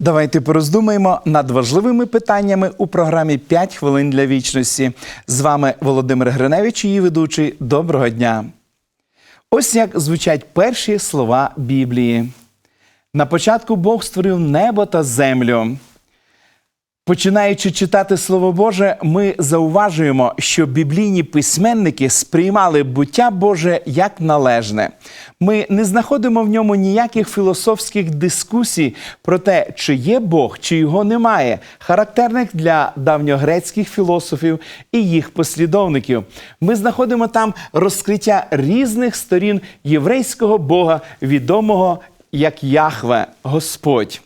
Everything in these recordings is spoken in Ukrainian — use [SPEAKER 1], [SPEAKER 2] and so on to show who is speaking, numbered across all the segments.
[SPEAKER 1] Давайте пороздумаємо над важливими питаннями у програмі «5 хвилин для вічності. З вами Володимир Гриневич, її ведучий. Доброго дня. Ось як звучать перші слова Біблії. На початку Бог створив небо та землю. Починаючи читати Слово Боже, ми зауважуємо, що біблійні письменники сприймали буття Боже як належне. Ми не знаходимо в ньому ніяких філософських дискусій про те, чи є Бог, чи його немає, характерних для давньогрецьких філософів і їх послідовників. Ми знаходимо там розкриття різних сторін єврейського Бога, відомого як Яхве, Господь.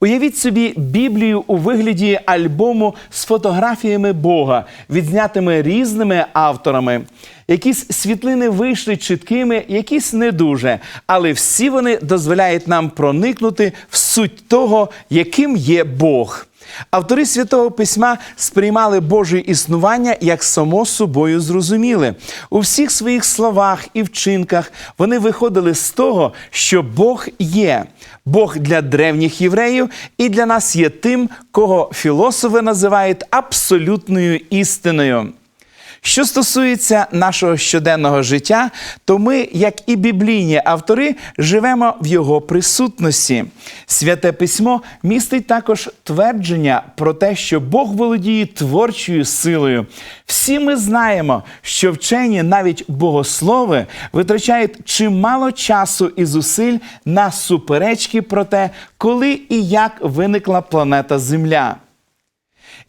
[SPEAKER 1] Уявіть собі Біблію у вигляді альбому з фотографіями Бога, відзнятими різними авторами. Якісь світлини вийшли чіткими, якісь не дуже, але всі вони дозволяють нам проникнути в суть того, яким є Бог. Автори святого письма сприймали Боже існування як само собою зрозуміле. У всіх своїх словах і вчинках вони виходили з того, що Бог є. Бог для древніх євреїв і для нас є тим, кого філософи називають абсолютною істиною. Що стосується нашого щоденного життя, то ми, як і біблійні автори, живемо в його присутності. Святе письмо містить також твердження про те, що Бог володіє творчою силою. Всі ми знаємо, що вчені, навіть богослови, витрачають чимало часу і зусиль на суперечки про те, коли і як виникла планета Земля.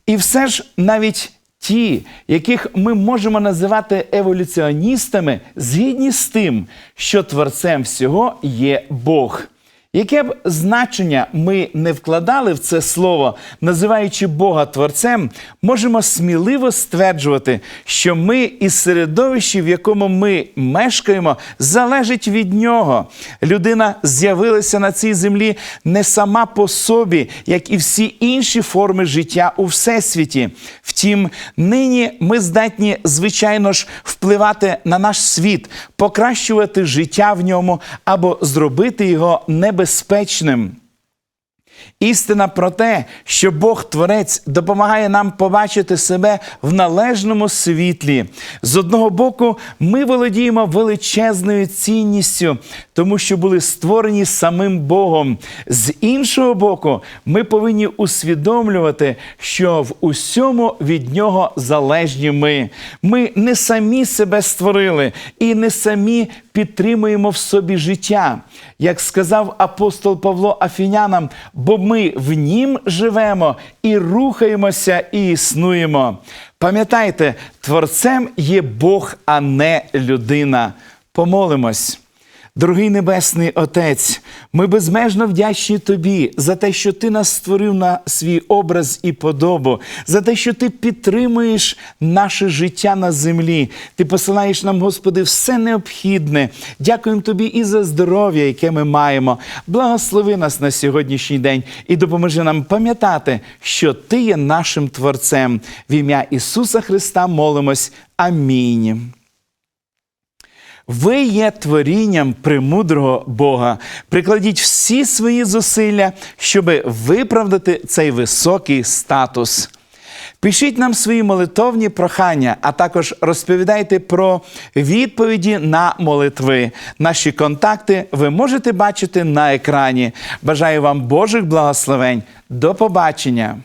[SPEAKER 1] І все ж навіть ті, яких ми можемо називати еволюціоністами, згідні з тим, що творцем всього є Бог. Яке б значення ми не вкладали в це слово, називаючи Бога Творцем, можемо сміливо стверджувати, що ми із середовища, в якому ми мешкаємо, залежить від нього. Людина з'явилася на цій землі не сама по собі, як і всі інші форми життя у всесвіті. Втім, нині ми здатні, звичайно ж, впливати на наш світ, покращувати життя в ньому або зробити його небезпечним. Істина про те, що Бог Творець допомагає нам побачити себе в належному світлі. З одного боку, ми володіємо величезною цінністю, тому що були створені самим Богом. З іншого боку, ми повинні усвідомлювати, що в усьому від нього залежні ми. Ми не самі себе створили і не самі підтримуємо в собі життя. Як сказав апостол Павло Афінянам, бо ми в нім живемо і рухаємося, і існуємо. Пам'ятайте, творцем є Бог, а не людина. Помолимось. Дорогий Небесний Отець, ми безмежно вдячні Тобі за те, що Ти нас створив на свій образ і подобу, за те, що Ти підтримуєш наше життя на землі. Ти посилаєш нам, Господи, все необхідне. Дякуємо Тобі і за здоров'я, яке ми маємо. Благослови нас на сьогоднішній день і допоможи нам пам'ятати, що Ти є нашим Творцем. В ім'я Ісуса Христа молимось. Амінь. Ви є творінням премудрого Бога. Прикладіть всі свої зусилля, щоб виправдати цей високий статус. Пишіть нам свої молитовні прохання, а також розповідайте про відповіді на молитви. Наші контакти ви можете бачити на екрані. Бажаю вам Божих благословень. До побачення!